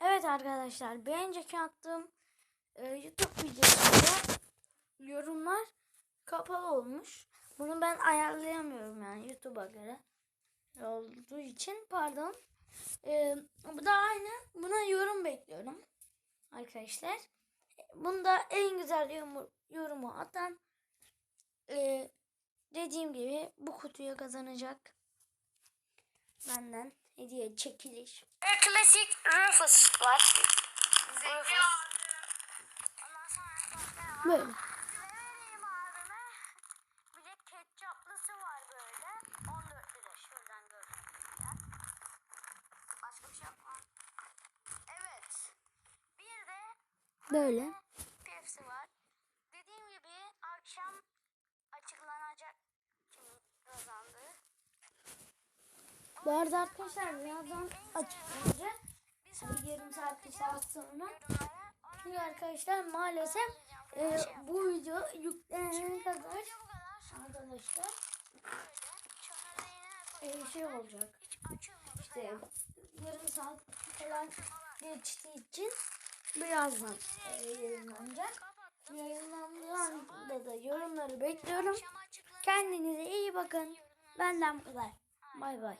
Evet arkadaşlar önceki attığım e, YouTube videosunda yorumlar kapalı olmuş. Bunu ben ayarlayamıyorum yani YouTube'a göre olduğu için pardon. E, bu da aynı. Buna yorum bekliyorum arkadaşlar. Bunda en güzel yorumu, yorumu atan e, dediğim gibi bu kutuyu kazanacak. Benden hediye çekiliş. Ve klasik Rufus var. Rufus. Böyle. Ne vereyim abime? Bir de ketçaplısı var böyle. 14 lira şuradan gördüğünüz gibi. Başka bir yok mu? Evet. Bir de Böyle. Pepsi var. Dediğim gibi akşam açıklanacak Bu arada arkadaşlar birazdan açıklanacak. Bir yarım saat bir saat sonra. Çünkü arkadaşlar maalesef e, bu video yüklenene kadar arkadaşlar e, şey olacak. İşte yarım saat falan geçtiği için birazdan e, yayınlanacak. Yayınlandığı anda da yorumları bekliyorum. Kendinize iyi bakın. Benden bu kadar. Bay bay.